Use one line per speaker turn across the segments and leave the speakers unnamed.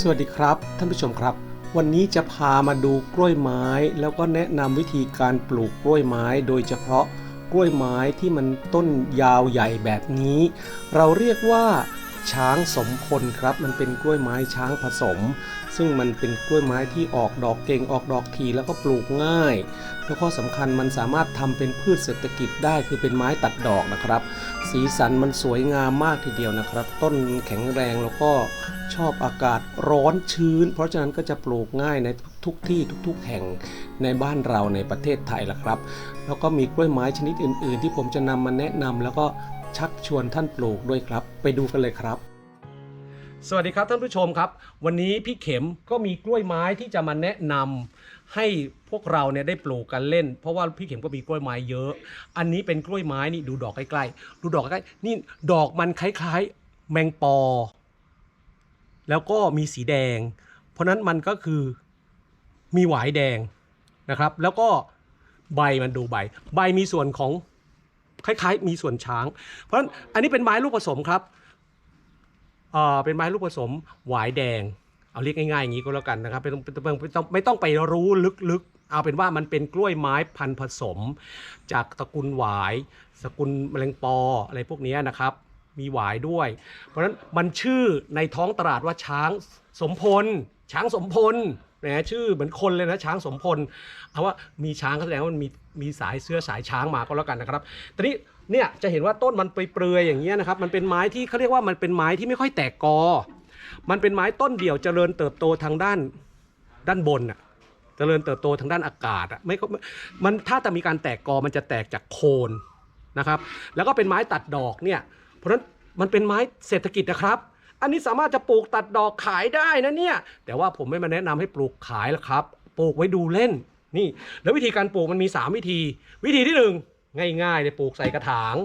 สวัสดีครับ ท่านผู้ชมครับ วันนี้จะพามาดูกล้วยไม้ แล้วก็แนะนำวิธีการปลูกกล้วยไม้ โดยเฉพาะกล้วยไม้ที่มันต้นยาวใหญ่แบบนี้ เราเรียกว่าช้างสมพลครับ มันเป็นกล้วยไม้ช้างผสม ซึ่งมันเป็นกล้วยไม้ที่ออกดอกเก่งออกดอกทีแล้วก็ปลูกง่าย แล้วข้อสำคัญมันสามารถทำเป็นพืชเศรษฐกิจได้คือเป็นไม้ตัดดอกนะครับ สีสันมันสวยงามมากทีเดียวนะครับ ต้นแข็งแรงแล้วก็ชอบอากาศร้อนชื้น เพราะฉะนั้นก็จะปลูกง่ายในทุกที่ทุกๆแห่งในบ้านเราในประเทศไทยละครับ แล้วก็มีกล้วยไม้ชนิดอื่น ๆ ที่ผมจะนำมาแนะนำแล้วก็ชักชวนท่านปลูกด้วยครับ ไปดูกันเลยครับ สวัสดีครับท่านผู้ชมครับ วันนี้พี่เข็มก็มีกล้วยไม้ที่จะมาแนะนำให้พวกเราเนี่ยได้ปลูกกันเล่น เพราะว่าพี่เข็มก็มีกล้วยไม้เยอะ อันนี้เป็นกล้วยไม้นี่ดูดอกใกล้ๆดูดอกใกล้ๆนี่ดอกมันคล้ายๆ แมงปอ แล้วก็มีสีแดง เพราะฉะนั้นมันก็คือมีหวายแดงนะครับ แล้วก็ใบมันดูใบ ใบมีส่วนของคล้ายๆ มีส่วนช้าง เพราะฉะนั้นอันนี้เป็นไม้ลูกผสมครับ เอ่อเป็นไม้ลูกผสมหวายแดง เอาเรียกง่ายๆอย่างนี้ก็แล้วกันนะครับไม่ต้องไม่ต้องไม่ต้องไปรู้ลึกๆ เอาเป็นว่ามันเป็นกล้วยไม้พันธุ์ผสม จากตระกูลหวาย สกุลแมลงปออะไรพวกนี้นะครับมีหวายด้วย เพราะฉะนั้นมันชื่อในท้องตลาดว่าช้างสมพล ช้างสมพลนะชื่อเหมือนคนเลยนะช้างสมพลเอาว่ามีช้างก็แสดงว่ามันมีมีสายเสื้อสายช้างมาก็แล้วกันนะครับตอนนี้ เนี่ยจะเห็นว่าต้นมันเปลือยๆอย่างเงี้ยนะครับ มันเป็นไม้ที่เขาเรียกว่ามันเป็นไม้ที่ไม่ค่อยแตกกอ มันเป็นไม้ต้นเดี่ยวเจริญเติบโตทางด้านด้านบนอะเจริญเติบโตทางด้านอากาศอะไม่ก็มันถ้าจะมีการแตกกอมันจะแตกจากโคนนะครับ แล้วก็เป็นไม้ตัดดอกเนี่ย เพราะฉะนั้นมันเป็นไม้เศรษฐกิจนะครับ อันนี้สามารถจะปลูกตัดดอกขายได้นะเนี่ย แต่ว่าผมไม่มาแนะนำให้ปลูกขายแล้วครับ ปลูกไว้ดูเล่น นี่ แล้ววิธีการปลูกมันมี 3 วิธี วิธีที่ 1 ง่ายๆเลยปลูกใส่กระถาง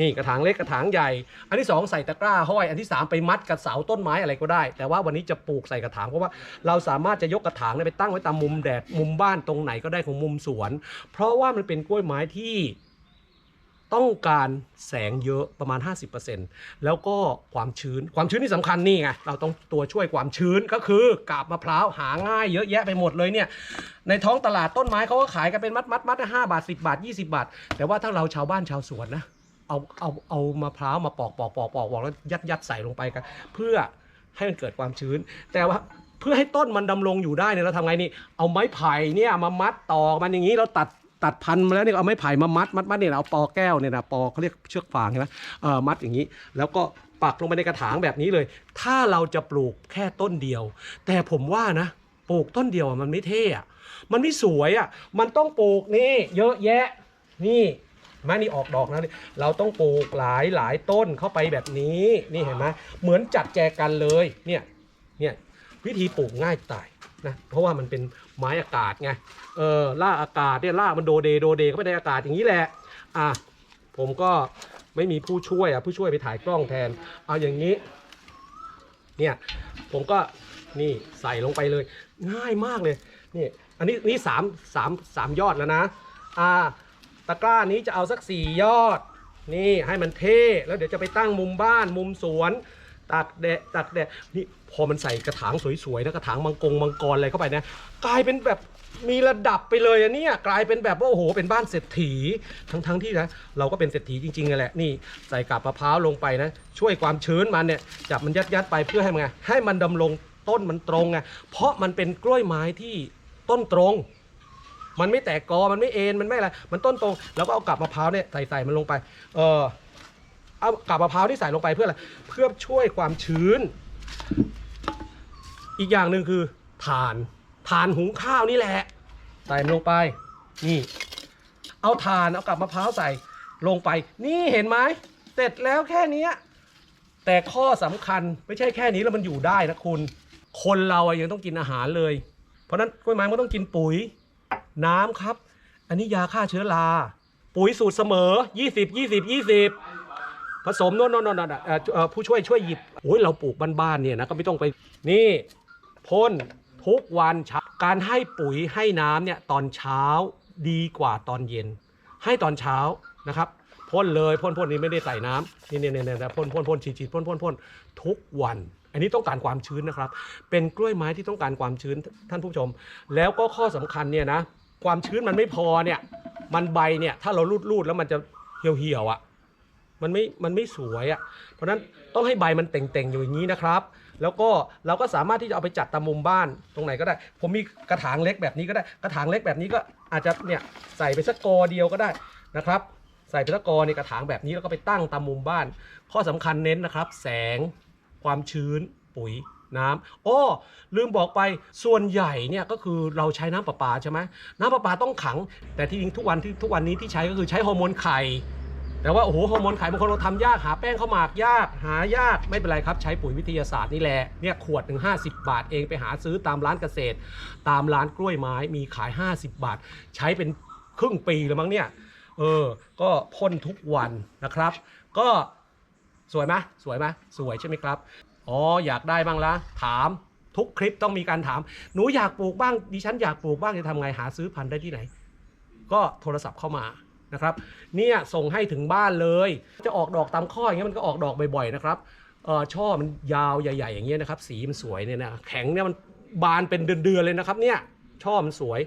นี่กระถางเล็กกระถางใหญ่ อันที่ 2 ใส่ตะกร้าห้อย อันที่ 3 ไปมัดกับเสาต้นไม้อะไรก็ได้ แต่ว่าวันนี้จะปลูกใส่กระถางเพราะว่าเราสามารถจะยกกระถางไปตั้งไว้ตามมุมแดดมุมบ้านตรงไหนก็ได้ของมุมสวน เพราะว่ามันเป็นกล้วยไม้ที่ ต้องการแสงเยอะประมาณ 50%แล้วก็ความชื้นความชื้นที่สำคัญนี่ไงเราต้องตัวช่วยความชื้นก็คือกาบมะพร้าวหาง่ายเยอะแยะไปหมดเลยเนี่ยในท้องตลาดต้นไม้เขาก็ขายกันเป็นมัดมัดมัดห้าบาทสิบาท 20 บาท แต่ว่าถ้าเราชาวบ้านชาวสวนนะเอาเอาเอามะพร้าวมาปอกปอกปอกปอกปอกแล้วยัดยัดใส่ลงไปกันเพื่อให้มันเกิดความชื้น แต่ว่าเพื่อให้ต้นมันดำรงอยู่ได้เนี่ยเราทำไงนี่เอาไม้ไผ่เนี่ยมามัดต่อมันอย่างนี้เราตัด ตัดพันมาแล้วเนี่ยเอาไม้ไผ่มามัดมัดมัดเนี่ยเอาปอแก้วเนี่ยนะปอเขาเรียกเชือกฟางใช่ไหมเออมัดอย่างนี้ แล้วก็ปักลงไปในกระถางแบบนี้เลย ถ้าเราจะปลูกแค่ต้นเดียว แต่ผมว่านะปลูกต้นเดียวมันไม่เท่อะมันไม่สวยอะมันต้องปลูกนี่เยอะแยะนี่แม่นี่ออกดอกแล้วเราต้องปลูกหลายหลายต้นเข้าไปแบบนี้นี่เห็นไหมเหมือนจัดแจกันเลยเนี่ยเนี่ย วิธีปลูกง่ายตายนะเพราะว่ามันเป็นไม้อากาศไงเออล่าอากาศเนี่ยล่ามันโดเดโดเดเข้าไปในอากาศอย่างนี้แหละอะผมก็ไม่มีผู้ช่วยอะผู้ช่วยไปถ่ายกล้องแทน เอาอย่างนี้เนี่ยผมก็นี่ใส่ลงไปเลย ง่ายมากเลยนี่อันนี้นี่สามสามสามยอดแล้วนะอ่าตะกร้านี้จะเอาสักสี่ยอด นี่ให้มันเท่แล้วเดี๋ยวจะไปตั้งมุมบ้านมุมสวน ตักแดดตักแดดนี่พอมันใส่กระถางสวยๆนะกระถางมังกรมังกรอะไรเข้าไปนะกลายเป็นแบบมีระดับไปเลยอะเนี่ยกลายเป็นแบบว่าโอ้โหเป็นบ้านเศรษฐีทั้งๆที่นะเราก็เป็นเศรษฐีจริงๆนั่นแหละนี่ใส่กาบมะพร้าวลงไปนะ ช่วยความชื้นมันเนี่ยจับมันยัดๆไปเพื่อให้มันไงให้มันดำรงต้นมันตรงไงเพราะมันเป็นกล้วยไม้ที่ต้นตรง มันไม่แตกกอมันไม่เอ็นมันไม่อะไรมันต้นตรง แล้วก็เอากับมะพร้าวเนี่ยใส่ใส่มันลงไป เออ เอากับมะพร้าวที่ใส่ลงไปเพื่ออะไรเพื่อช่วยความชื้น อีกอย่างหนึ่งคือถ่านถ่านหุงข้าวนี่แหละ ใส่ลงไป นี่ เอาถ่านเอากับมะพร้าวใส่ลงไป นี่เห็นไหมเสร็จแล้วแค่นี้แต่ข้อสำคัญไม่ใช่แค่นี้แล้วมันอยู่ได้นะคุณ คนเราอะยังต้องกินอาหารเลย เพราะนั้นกล้วยไม้มันต้องกินปุ๋ย น้ำครับ อันนี้ยาฆ่าเชื้อรา ปุ๋ยสูตรเสมอ 20 20 20 ผสมโน่นโน่นโน่นอะเอ่อเอ่อผู้ช่วยช่วยหยิบโอ้ยเราปลูกบ้านๆเนี่ยนะก็ไม่ต้องไปนี่พ่นทุกวันเช้าการให้ปุ๋ยให้น้ำเนี่ยตอนเช้าดีกว่าตอนเย็น ให้ตอนเช้านะครับพ่นเลยพ่นพ่นนี้ไม่ได้ใส่น้ำนี่นี่นี่นี่พ่นพ่นพ่นฉีดฉีดพ่นพ่นพ่นทุกวัน
อันนี้ต้องการความชื้นนะครับ เป็นกล้วยไม้ที่ต้องการความชื้นท่านผู้ชม แล้วก็ข้อสำคัญเนี่ยนะความชื้นมันไม่พอเนี่ยมันใบเนี่ยถ้าเรารูดๆแล้วมันจะเหี่ยวๆอะ มันไม่มันไม่สวยอะ่ะเพราะนั้นต้องให้ใบมันเต่งๆอยู่อย่างนี้นะครับ แล้วก็เราก็สามารถที่จะเอาไปจัดตามมุมบ้านตรงไหนก็ได้ ผมมีกระถางเล็กแบบนี้ก็ได้กระถางเล็กแบบนี้ก็อาจจะเนี่ยใส่ไปสักกอเดียวก็ได้นะครับ ใส่ไปสักกอในกระถางแบบนี้แล้วก็ไปตั้งตามมุมบ้าน ข้อสำคัญเน้นนะครับ แสงความชื้นปุ๋ยน้ำอ้อลืมบอกไปส่วนใหญ่เนี่ยก็คือเราใช้น้ำประปาใช่ไหมน้ำประปาต้องขัง แต่ที่จริงทุกวันที่ทุกวันนี้ที่ใช้ก็คือใช้ฮอร์โมนไข่ แต่ว่าโอ้โหฮอร์โมนไข่บางคนเราทำยากหาแป้งข้าวหมากยาก หายากไม่เป็นไรครับ ใช้ปุ๋ยวิทยาศาสตร์นี่แหละเนี่ยขวดหนึ่ง50บาทเองไปหาซื้อตามร้านเกษตร ตามร้านกล้วยไม้มีขาย 50 บาท ใช้เป็นครึ่งปีแล้วมั้งเนี่ยเออ ก็พ่นทุกวันนะครับ ก็สวยไหมสวยไหมสวยใช่ไหมครับอ๋ออยากได้บ้างละถามทุกคลิปต้องมีการถาม หนูอยากปลูกบ้างดิฉันอยากปลูกบ้างจะทำไงหาซื้อพันธุ์ได้ที่ไหน ก็โทรศัพท์เข้ามา นะครับเนี่ยส่งให้ถึงบ้านเลย จะออกดอกตามข้ออย่างเงี้ยมันก็ออกดอกบ่อยๆนะครับเอ่อช่อมันยาวใหญ่ๆอย่างเงี้ยนะครับสีมันสวยเนี่ยนะแข็งเนี่ยมันบานเป็นเดือนๆเลยนะครับเนี่ยช่อมันสวย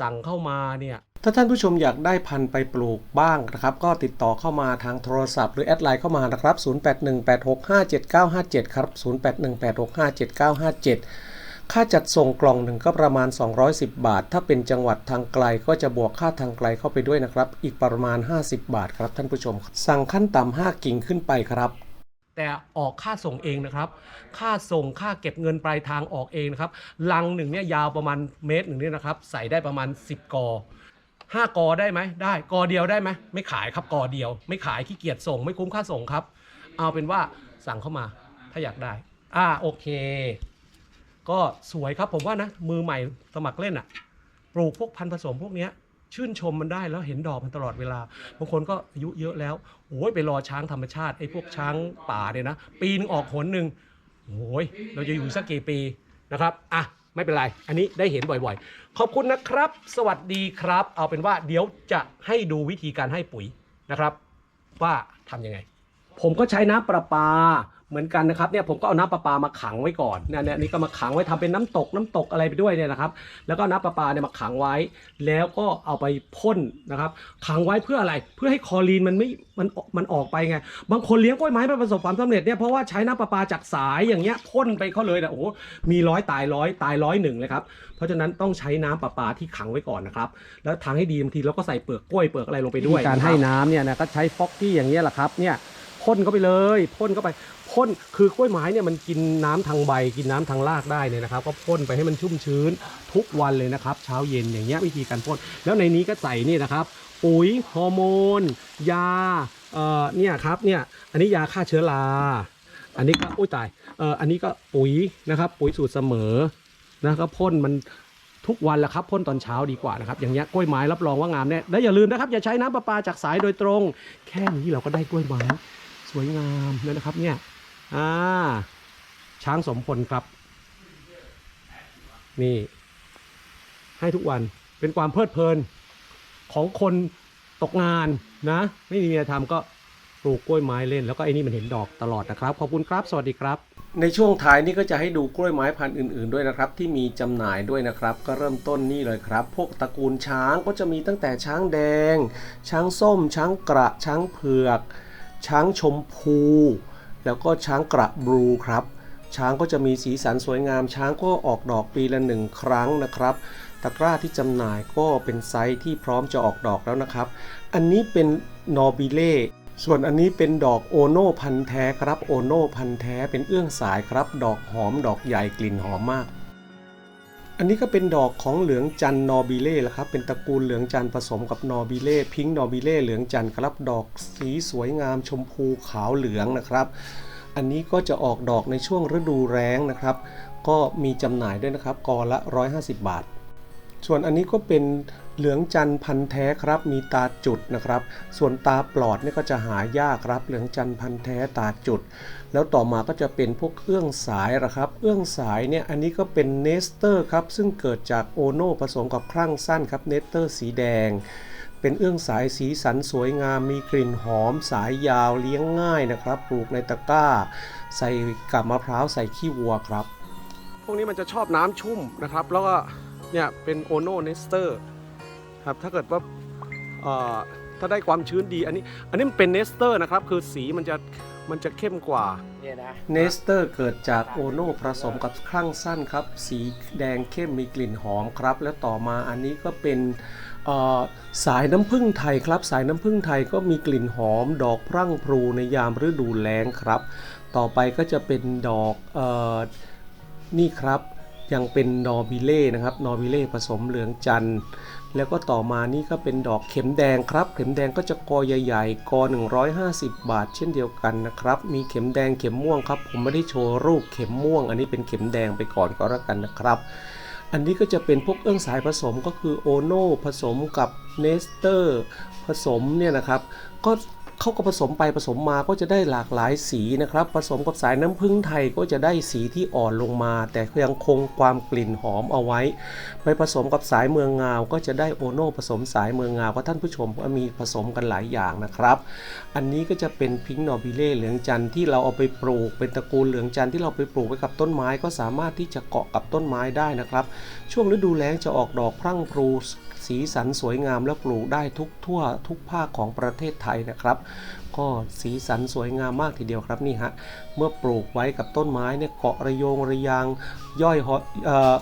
สั่งเข้ามาเนี่ยถ้าท่านผู้ชมอยากได้พันธุ์ไปปลูกบ้างนะครับ ก็ติดต่อเข้ามาทางโทรศัพท์หรือแอดไลน์เข้ามานะครับ 0818657957 ครับ 0818657957 ค่าจัดส่งกล่องหนึ่งก็ประมาณ 210 บาท ถ้าเป็นจังหวัดทางไกลก็จะบวกค่าทางไกลเข้าไปด้วยนะครับ อีกประมาณ 50 บาทครับท่านผู้ชม สั่งขั้นต่ำ5กิ่งขึ้นไปครับ แต่ออกค่าส่งเองนะครับ ค่าส่งค่าเก็บเงินปลายทางออกเองนะครับ ลังหนึ่งเนี่ยยาวประมาณเมตรหนึ่งเนี่ยนะครับ ใส่ได้ประมาณ 10 กอห้ากอได้ไหมได้กอเดียวได้ไหมไม่ขายครับกอเดียว ไม่ขายขี้เกียจส่ง ไม่คุ้มค่าส่งครับ เอาเป็นว่าสั่งเข้ามาถ้าอยากได้ อ่าโอเค ก็สวยครับผมว่านะ มือใหม่สมัครเล่นอะ่ะปลูกพวกพันธุ์ผสมพวกเนี้ยชื่นชมมันได้แล้วเห็นดอกมันตลอดเวลาบางคนก็อายุเยอะแล้วโอ้ยไปรอช้างธรรมชาติไอ้พวกช้างป่าเนี่ยนะปีนึงออกหนหนึ่งโอ้ยเราจะอยู่สักกี่ปีนะครับอะไม่เป็นไร อันนี้ได้เห็นบ่อยๆ ขอบคุณนะครับ สวัสดีครับ เอาเป็นว่าเดี๋ยวจะให้ดูวิธีการให้ปุ๋ยนะครับ ว่าทำยังไง ผมก็ใช้น้ำประปา เหมือนกันนะครับเนี่ยผมก็เอาน้ำประปามาขังไว้ก่อนเนี่ยเนี่ยนี่ก็มาขังไว้ทำเป็นน้ำตกน้ำตกอะไรไปด้วยเนี่ยนะครับ แล้วก็น้ำประปาเนี่ยมาขังไว้ แล้วก็เอาไปพ่นนะครับ ขังไว้เพื่ออะไรเพื่อให้คอรีนมันไม่มันมันออกไปไง บางคนเลี้ยงกล้วยไม้ไม่ประสบความสำเร็จเนี่ยเพราะว่าใช้น้ำประปาจากสายอย่างเงี้ยพ่นไปเขาเลยนะโอ้โหมีร้อยตายร้อยตายร้อยหนึ่งเลยครับเพราะฉะนั้นต้องใช้น้ำประปาที่ขังไว้ก่อนนะครับแล้วทางให้ดีบางทีเราก็ใส่เปลือกกล้วยเปลือกอะไรลงไปด้วยการให้น้ำเนี่ยนะก็ใช้ฟอกกี้อย่างเงี้ยแหละครับเนี่ย พ่นเข้าไปเลยพ่นเข้าไปพ่นคือกล้วยไม้เนี่ยมันกินน้ำทางใบ กินน้ำทางรากได้เนี่ยนะครับ ก็พ่นไปให้มันชุ่มชื้นทุกวันเลยนะครับ เช้าเย็นอย่างเงี้ยวิธีการพ่นแล้วในนี้ก็ใส่นี่นะครับ ปุ๋ยฮอร์โมน ยาเอ่อเนี่ยครับเนี่ยอันนี้ยาฆ่าเชื้อราอันนี้ก็อุ้ยตายเอ่ออันนี้ก็ปุ๋ยนะครับ ปุ๋ยสูตรเสมอนะก็พ่นมันทุกวันแหละครับพ่นตอนเช้าดีกว่านะครับอย่างเงี้ยกล้วยไม้รับรองว่างามแน่และอย่าลืมนะครับ อย่าใช้น้ำประปาจากสายโดยตรง แค่นี้เราก็ได้กล้วยไม้ สวยงามแล้วนะครับเนี่ยอ่าช้างสมพลครับ นี่ ให้ทุกวันเป็นความเพลิดเพลินของคนตกงานนะ ไม่มีอะไรทำก็ปลูกกล้วยไม้เล่น แล้วก็ไอ้นี่มันเห็นดอกตลอดนะครับ ขอบคุณครับ สวัสดีครับ ในช่วงท้ายนี้ก็จะให้ดูกล้วยไม้พันธุ์อื่น ๆ ด้วยนะครับ ที่มีจำหน่ายด้วยนะครับ ก็เริ่มต้นนี่เลยครับ พวกตระกูลช้างก็จะมีตั้งแต่ช้างแดง ช้างส้ม ช้างกระช้างเผือก ช้างชมพู แล้วก็ช้างกระบลูครับ ช้างก็จะมีสีสันสวยงาม ช้างก็ออกดอกปีละหนึ่งครั้งนะครับตะกร้าที่จำหน่ายก็เป็นไซส์ที่พร้อมจะออกดอกแล้วนะครับ อันนี้เป็นนอบิเล่ส่วนอันนี้เป็นดอกโอโนพันแท้ครับโอโนพันแท้เป็นเอื้องสายครับ ดอกหอมดอกใหญ่กลิ่นหอมมาก อันนี้ก็เป็นดอกของเหลืองจันนอบิเล่ละครับ เป็นตระกูลเหลืองจันผสมกับนอบิเล่พิงค์นอบิเล่เหลืองจันครับ ดอกสีสวยงามชมพูขาวเหลืองนะครับ อันนี้ก็จะออกดอกในช่วงฤดูแล้งนะครับ ก็มีจำหน่ายด้วยนะครับกอละ 150 บาท ส่วนอันนี้ก็เป็นเหลืองจันพันธ์แท้ครับ มีตาจุดนะครับ ส่วนตาปลอดเนี่ยก็จะหายากครับ เหลืองจันพันธ์แท้ตาจุด แล้วต่อมาก็จะเป็นพวกเอื้องสายละครับ เอื้องสายเนี่ยอันนี้ก็เป็นเนสเตอร์ครับ ซึ่งเกิดจากโอโนผสมกับครั่งสั้นครับเนสเตอร์สีแดง เป็นเอื้องสายสีสันสวยงาม มีกลิ่นหอม สายยาวเลี้ยงง่ายนะครับ ปลูกในตะกร้า ใส่กับมะพร้าวใส่ขี้วัวครับ พวกนี้มันจะชอบน้ำชุ่มนะครับ แล้วก็เนี่ยเป็นโอโนเนสเตอร์ครับถ้าเกิดว่าถ้าได้ความชื้นดีอันนี้อันนี้มันเป็นเนสเตอร์นะครับ คือสีมันจะ มันจะเข้มกว่า
เนี่ยนะ
เนสเตอร์เกิดจากโอโนผสมกับคลั่งสั้นครับ สีแดงเข้มมีกลิ่นหอมครับ แล้วต่อมาอันนี้ก็เป็นเอ่อสายน้ำผึ้งไทยครับ สายน้ำผึ้งไทยก็มีกลิ่นหอม ดอกพรั่งพรูในยามฤดูแล้งครับ ต่อไปก็จะเป็นดอกเออนี่ครับ ยังเป็นนอบิเล่นะครับนอบิเล่ผสมเหลืองจันทร์ แล้วก็ต่อมานี่ก็เป็นดอกเข็มแดงครับ เข็มแดงก็จะกอใหญ่ๆกอ150 บาท เช่นเดียวกันนะครับ มีเข็มแดงเข็มม่วงครับ ผมไม่ได้โชว์รูปเข็มม่วง อันนี้เป็นเข็มแดงไปก่อนก็แล้วกันนะครับอันนี้ก็จะเป็นพวกเอื้องสายผสมก็คือโอโนผสมกับเนสเตอร์ผสมเนี่ยนะครับ ก็ เขาก็ผสมไปผสมมาก็จะได้หลากหลายสีนะครับ ผสมกับสายน้ำผึ้งไทยก็จะได้สีที่อ่อนลงมา แต่ยังคงความกลิ่นหอมเอาไว้ ไปผสมกับสายเมืองงาว ก็จะได้โอโน่ผสมสายเมืองงาวก็ท่านผู้ชมก็มีผสมกันหลายอย่างนะครับ อันนี้ก็จะเป็นพิงค์นอบิเล่เหลืองจันทร์ที่เราเอาไปปลูก เป็นตระกูลเหลืองจันทร์ที่เราไปปลูกไว้กับต้นไม้ก็สามารถที่จะเกาะกับต้นไม้ได้นะครับ ช่วงฤดูแล้งจะออกดอกพรั่งพรู สีสันสวยงามและปลูกได้ทุกทั่วทุกภาคของประเทศไทยนะครับ ก็สีสันสวยงามมากทีเดียวครับนี่ฮะเมื่อปลูกไว้กับต้นไม้เนี่ยเกาะระยงระยางย่อยหอเอ่อ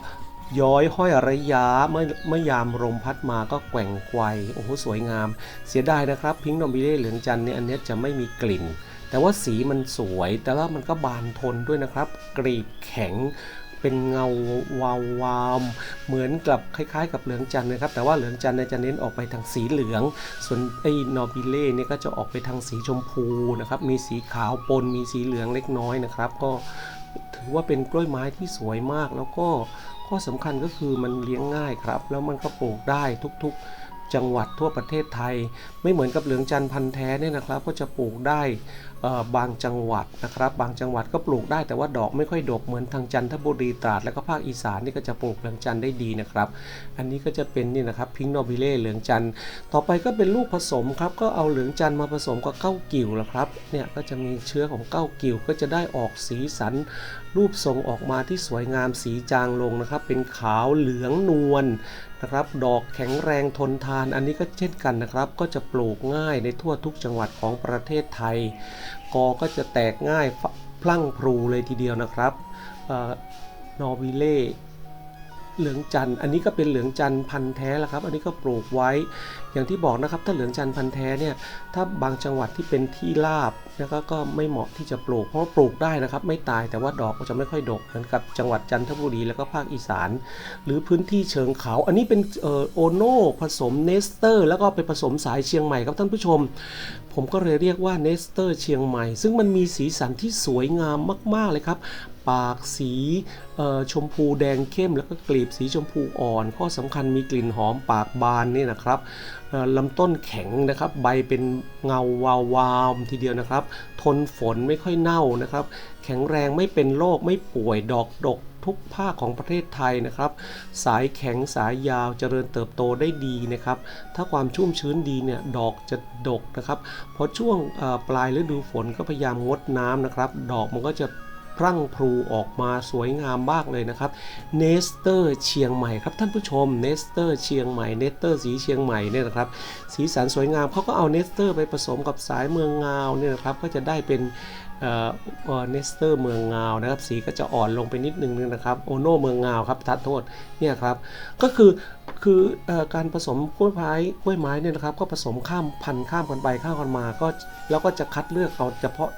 ย้อยห้อยระยะเมื่อเมื่อยามลมพัดมาก็แกว่งไกวโอ้โหสวยงาม เสียดายนะครับพิงค์นอมิเล่เหลืองจันเนี่ยอันนี้จะไม่มีกลิ่น แต่ว่าสีมันสวยแต่ว่ามันก็บานทนด้วยนะครับ กรีบแข็ง เป็นเงาวาววามเหมือนกับคล้ายๆ กับเหลืองจันทร์นะครับ แต่ว่าเหลืองจันทร์จะเน้นออกไปทางสีเหลือง ส่วนไอ้นอบิเล่เนี่ยก็จะออกไปทางสีชมพูนะครับ มีสีขาวปนมีสีเหลืองเล็กน้อยนะครับ ก็ถือว่าเป็นกล้วยไม้ที่สวยมาก แล้วก็ข้อสำคัญก็คือมันเลี้ยงง่ายครับ แล้วมันก็ปลูกได้ทุกๆจังหวัดทั่วประเทศไทย ไม่เหมือนกับเหลืองจันทร์พันธุ์แท้เนี่ยนะครับ ก็จะปลูกได้ บางจังหวัดนะครับ บางจังหวัดก็ปลูกได้แต่ว่าดอกไม่ค่อยดกเหมือนทางจันทบุรีตราด แล้วก็ภาคอีสานนี่ก็จะปลูกเหลืองจันได้ดีนะครับ อันนี้ก็จะเป็นนี่นะครับพิงค์นอบิเล่เหลืองจันต่อไปก็เป็นลูกผสมครับก็เอาเหลืองจันมาผสมกับเก้ากิ่วแล้วครับเนี่ยก็จะมีเชื้อของเก้ากิ่วก็จะได้ออกสีสันรูปทรงออกมาที่สวยงามสีจางลงนะครับ เป็นขาวเหลืองนวลนะครับ ดอกแข็งแรงทนทานอันนี้ก็เช่นกันนะครับ ก็จะปลูกง่ายในทั่วทุกจังหวัดของประเทศไทย กอก็จะแตกง่ายพลั่งพลูเลยทีเดียวนะครับอ่อนอวิเล่เหลืองจันทร์อันนี้ก็เป็นเหลืองจันทร์พันธุ์แท้แล้วครับ อันนี้ก็ปลูกไว้ อย่างที่บอกนะครับถ้าเหลืองจันทร์พันธุ์แท้เนี่ยถ้าบางจังหวัดที่เป็นที่ราบนะครับก็ไม่เหมาะที่จะปลูก เพราะปลูกได้นะครับ ไม่ตายแต่ว่าดอกก็จะไม่ค่อยดกเหมือนกับจังหวัดจันทบุรีแล้วก็ภาคอีสาน หรือพื้นที่เชิงเขา อันนี้เป็นโอโน่ผสมเนสเตอร์ แล้วก็ไปผสมสายเชียงใหม่ครับท่านผู้ชม ผมก็เลยเรียกว่าเนสเตอร์เชียงใหม่ ซึ่งมันมีสีสันที่สวยงามมาก ๆ เลยครับปากสีชมพูแดงเข้ม แล้วก็กลีบสีชมพูอ่อน ข้อสำคัญมีกลิ่นหอมปากบานนี่นะครับ ลำต้นแข็งนะครับ ใบเป็นเงาวาวาวทีเดียวนะครับ ทนฝนไม่ค่อยเน่านะครับ แข็งแรงไม่เป็นโรคไม่ป่วยดอกดกทุกภาคของประเทศไทยนะครับ สายแข็งสายยาวเจริญเติบโตได้ดีนะครับ ถ้าความชุ่มชื้นดีเนี่ยดอกจะดกนะครับพอช่วงปลายฤดูฝนก็พยายามงดน้ำนะครับ ดอกมันก็จะ พรั่งพรูออกมาสวยงามมากเลยนะครับเนสเตอร์เชียงใหม่ครับท่านผู้ชมเนสเตอร์เชียงใหม่เนสเตอร์สีเชียงใหม่เนี่ยนะครับสีสันสวยงามเขาก็เอาเนสเตอร์ไปผสมกับสายเมืองงาวเนี่ยนะครับก็จะได้เป็นเนสเตอร์เมืองงาวนะครับสีก็จะอ่อนลงไปนิดนึงนะครับโอโนเมืองงาวครับทัดโทษเนี่ยครับก็คือคือเออการผสมกล้วยไม้กล้วยไม้เนี่ยนะครับก็ผสมข้ามพันข้ามกันไปข้ามกันมาก็แล้วก็จะคัดเลือกเอาเฉพาะ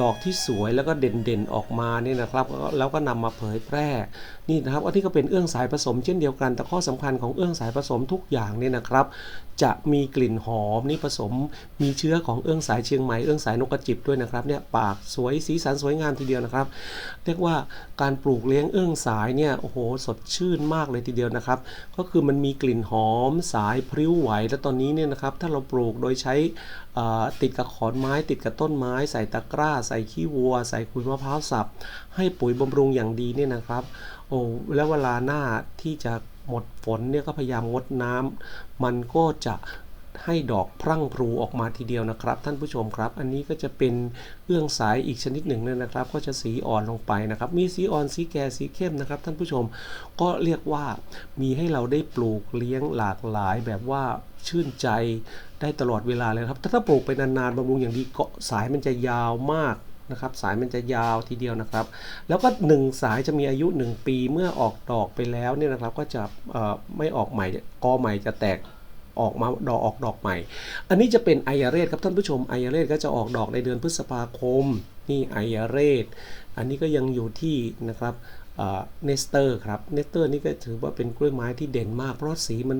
ดอกที่สวยแล้วก็เด่นๆออกมาเนี่ยนะครับ แล้วก็แล้วก็นำมาเผยแพร่นี่นะครับอันนี้ก็เป็นเอื้องสายผสมเช่นเดียวกัน แต่ข้อสำคัญของเอื้องสายผสมทุกอย่างเนี่ยนะครับ จะมีกลิ่นหอมนี่ผสมมีเชื้อของเอื้องสายเชียงใหม่เอื้องสายนกกระจิบด้วยนะครับเนี่ยปากสวยสีสันสวยงามทีเดียวนะครับ เรียกว่าการปลูกเลี้ยงเอื้องสายเนี่ยโอ้โหสดชื่นมากเลยทีเดียวนะครับ ก็คือมันมีกลิ่นหอมสายพริ้วไหวแล้วตอนนี้เนี่ยนะครับถ้าเราปลูกโดยใช้ติดกับขอนไม้ ติดกับต้นไม้ ใส่ตะกร้า ใส่ขี้วัว ใส่ขุยมะพร้าวสับ ให้ปุ๋ยบำรุงอย่างดีเนี่ยนะครับ โอ้แล้วเวลาหน้าที่จะหมดฝนเนี่ยก็พยายามงดน้ำมันก็จะให้ดอกพรั่งพรูออกมาทีเดียวนะครับ ท่านผู้ชมครับ อันนี้ก็จะเป็นเอื้องสายอีกชนิดหนึ่งเนี่ยนะครับ ก็จะสีอ่อนลงไปนะครับ มีสีอ่อนสีแก่สีเข้มนะครับ ท่านผู้ชมก็เรียกว่ามีให้เราได้ปลูกเลี้ยงหลากหลายแบบว่าชื่นใจได้ตลอดเวลาเลยครับ ถ้าถ้าปลูกไปนานๆบำรุงอย่างดีเกาะสายมันจะยาวมาก นะครับสายมันจะยาวทีเดียวนะครับ แล้วก็ 1 สายจะมีอายุ 1 ปีเมื่อออกดอกไปแล้วเนี่ยนะครับก็จะไม่ออกใหม่กอใหม่จะแตกออกมาดอกออกดอกใหม่ อันนี้จะเป็นไอยาเรศครับท่านผู้ชมไอยาเรศก็จะออกดอกในเดือนพฤษภาคม นี่ไอยาเรศอันนี้ก็ยังอยู่ที่นะครับ เนสเตอร์ครับเนสเตอร์นี่ก็ถือว่าเป็นกล้วยไม้ที่เด่นมาก เพราะสีมัน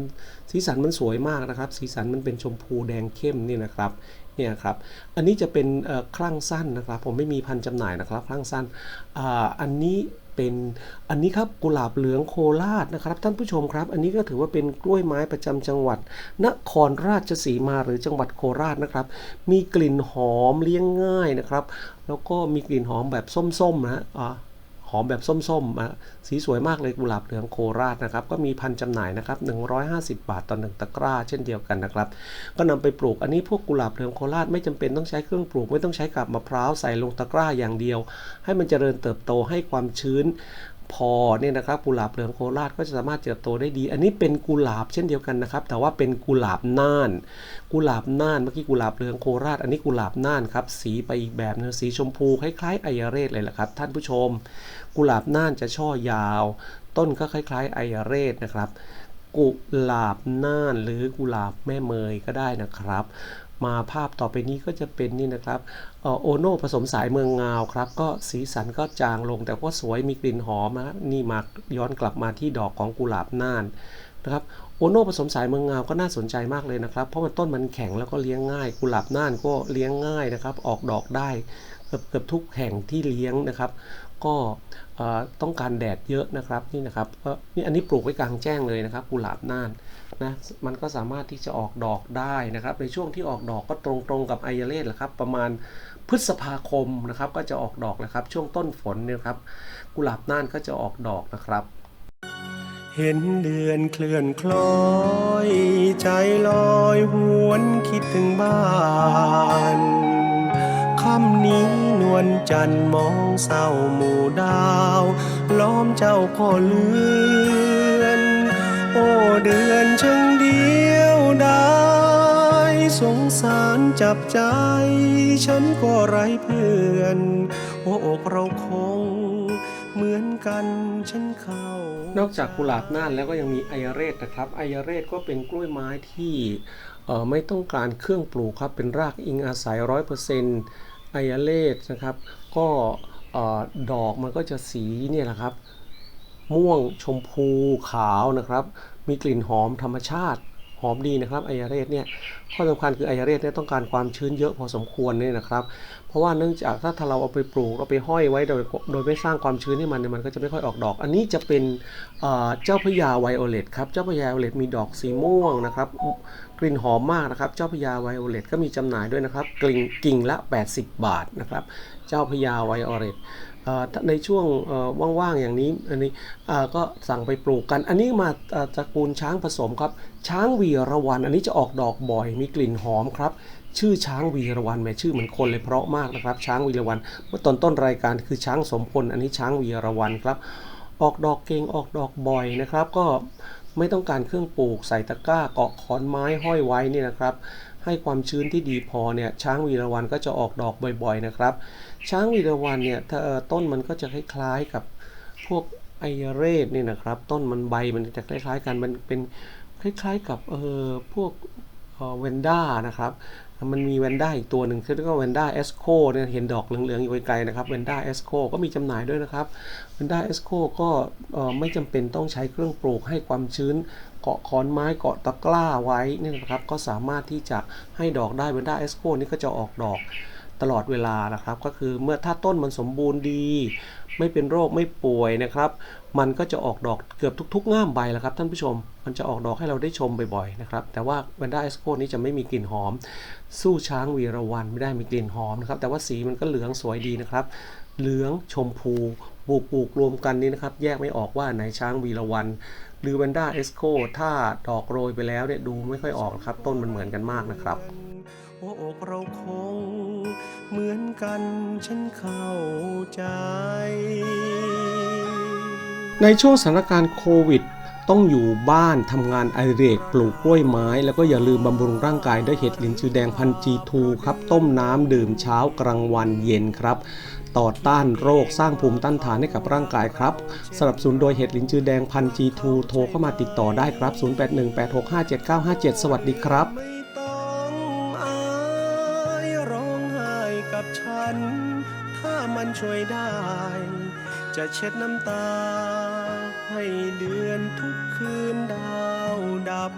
สีสันมันสวยมากนะครับ สีสันมันเป็นชมพูแดงเข้มนี่นะครับเนี่ยครับอันนี้จะเป็นคลั่งสั้นนะครับ ผมไม่มีพันธุ์จำหน่ายนะครับคลั่งสั้นอ,อันนี้เป็นอันนี้ครับกุหลาบเหลืองโคราชนะครับ ท่านผู้ชมครับ อันนี้ก็ถือว่าเป็นกล้วยไม้ประจำจังหวัด นครราชสีมาหรือจังหวัดโคราชนะครับ มีกลิ่นหอมเลี้ยงง่ายนะครับ แล้วก็มีกลิ่นหอมแบบส้มๆนะฮะ อ่าหอมแบบส้มๆ สีสวยมากเลยกุหลาบเหลืองโคราชนะครับ ก็มีพันธุ์จำหน่ายนะครับ150 บาทต่อหนึ่งตะกร้า เช่นเดียวกันนะครับ ก็นำไปปลูกอันนี้พวกกุหลาบเหลืองโคราชไม่จำเป็นต้องใช้เครื่องปลูกไม่ต้องใช้กับมะพร้าวใส่ลงตะกร้าอย่างเดียว ให้มันเจริญเติบโตให้ความชื้น พอเนี่ยนะครับกุหลาบเหลืองโคราชก็จะสามารถเติบโตได้ดี อันนี้เป็นกุหลาบเช่นเดียวกันนะครับ แต่ว่าเป็นกุหลาบน่าน กุหลาบน่านเมื่อกี้กุหลาบเหลืองโคราช อันนี้กุหลาบน่านครับสีไปอีกแบบนึงสีชมพูคล้ายๆไอยาเรศเลยแหละครับ ท่านผู้ชม กุหลาบน่านจะช่อยาว ต้นก็คล้าย ๆ ไอยาเรศนะครับ กุหลาบน่านหรือกุหลาบแม่เมยก็ได้นะครับ มาภาพต่อไปนี้ก็จะเป็นนี่นะครับเอ่อโอโน่ผสมสายเมืองงาวครับ ก็สีสันก็จางลงแต่ก็สวยมีกลิ่นหอมนะนี่มาย้อนกลับมาที่ดอกของกุหลาบน่านนะครับ โอโน่ผสมสายเมืองงาวก็น่าสนใจมากเลยนะครับ เพราะมันต้นมันแข็งแล้วก็เลี้ยงง่าย กุหลาบน่านก็เลี้ยงง่ายนะครับ ออกดอกได้เกือบเกือบทุกแห่งที่เลี้ยงนะครับ ก็ต้องการแดดเยอะนะครับนี่นะครับก็นี่อันนี้ปลูกไว้กลางแจ้งเลยนะครับ กุหลาบน่านนะมันก็สามารถที่จะออกดอกได้นะครับ ในช่วงที่ออกดอกก็ตรงๆกับไอยาเลสแหละครับ ประมาณพฤษภาคมนะครับ ก็จะออกดอกนะครับ ช่วงต้นฝนเนี่ยครับ กุหลาบน่านก็จะออกดอกนะครับ เห็นเดือนเคลื่อนคล้อย ใจลอยหวนคิดถึงบ้านค่ำนี้นวลจันทร์มองเศร้าหมู่ดาว ล้อมเจ้าก็เลือน โอ้เดือนช่างเดียวได้สงสารจับใจ ฉันก็ไร้เพื่อน หัวอกเราคง เหมือนกันฉันเข้านอกจากกุหลาบน่านแล้วก็ยังมีไอยาเรศนะครับ ไอยาเรศก็เป็นกล้วยไม้ที่ไม่ต้องการเครื่องปลูกครับ เป็นรากอิงอาศัยร้อยเปอร์เซ็นต์ไอยาเรศนะครับ ก็ดอกมันก็จะสีเนี่ยแหละครับ ม่วงชมพูขาวนะครับ มีกลิ่นหอมธรรมชาติหอมดีนะครับไอยาเรศเนี่ยข้อสำคัญคือไอยาเรศเนี่ยต้องการความชื้นเยอะพอสมควรเนี่ยนะครับ ราะว่าเนื่องจากถ้าเราเอาไปปลูกเราไปห้อยไว้โดยโดยไม่สร้างความชื้นให้มันเนี่ยมันก็จะไม่ค่อยออกดอก อันนี้จะเป็นเจ้าพระยาไวโอเลตครับเจ้าพระยาไวโอเลตมีดอกสีม่วงนะครับกลิ่นหอมมากนะครับ เจ้าพระยาไวโอเลตก็มีจำหน่ายด้วยนะครับกลิ่นกิ่งละ 80 บาทนะครับเจ้าพระยาไวโอเลตในช่วงว่างๆอย่างนี้อันนี้ก็สั่งไปปลูกกัน อันนี้มาตระกูลช้างผสมครับ ช้างวีระวันอันนี้จะออกดอกบ่อยมีกลิ่นหอมครับ ชื่อช้างวีระวันแม่ชื่อเหมือนคนเลยเพราะมากนะครับ ช้างวีระวันเมื่อตอนต้นรายการคือช้างสมพลอันนี้ช้างวีระวันครับ ออกดอกเก่งออกดอกบ่อยนะครับ ก็ไม่ต้องการเครื่องปลูกใส่ตะกร้าเกาะขอนไม้ห้อยไว้นี่นะครับให้ความชื้นที่ดีพอเนี่ยช้างวีระวันก็จะออกดอกบ่อยๆนะครับ ช้างวีระวันเนี่ยต้นมันก็จะคล้ายๆกับพวกไอเรศเนี่ยนะครับ ต้นมันใบมันจะคล้ายๆกันมันเป็นคล้ายๆกับเออพวกเวนด้านะครับ มันมีเวนด้าอีกตัวหนึ่งที่เรียกว่าเวนด้าเอสโคเนี่ยเห็นดอกเหลืองๆอยู่ไกลๆนะครับเวนด้าเอสโคก็มีจำหน่ายด้วยนะครับเวนด้าเอสโคก็ไม่จำเป็นต้องใช้เครื่องปลูกให้ความชื้นเกาะขอนไม้เกาะตะกร้าไว้นี่นะครับก็สามารถที่จะให้ดอกได้เวนด้าเอสโคนี่ก็จะออกดอกตลอดเวลานะครับ ก็คือเมื่อถ้าต้นมันสมบูรณ์ดี ไม่เป็นโรคไม่ป่วยนะครับ มันก็จะออกดอกเกือบทุก ๆ ง่ามใบแล้วครับท่านผู้ชม มันจะออกดอกให้เราได้ชมบ่อยๆนะครับ แต่ว่าแวนด้าเอสโคนี้จะไม่มีกลิ่นหอม สู้ช้างวีระวันไม่ได้มีกลิ่นหอมนะครับ แต่ว่าสีมันก็เหลืองสวยดีนะครับ เหลืองชมพูปลูกปลูกรวมกันนี้นะครับ แยกไม่ออกว่าไหนช้างวีระวันหรือแวนด้าเอสโคถ้าดอกโรยไปแล้วเนี่ยดูไม่ค่อยออกนะครับ ต้นมันเหมือนกันมากนะครับ
หัวอกเราคงเหมือนกันฉันเข้าใจ
ในช่วงสถานการณ์โควิด ต้องอยู่บ้านทำงานไอเรกปลูกกล้วยไม้ แล้วก็อย่าลืมบำรุงร่างกายด้วยเห็ดลินจือแดงพันจีทูครับต้มน้ำดื่มเช้ากลางวันเย็นครับต่อต้านโรคสร้างภูมิต้านทานให้กับร่างกายครับสนับสนุนโดยเห็ดลินจือแดงพันจีทูโทรเข้ามาติดต่อได้ครับ 0818657957 สวัสดีครับ
จะเช็ดน้ำตา ให้เดือนทุกคืนดาวดับ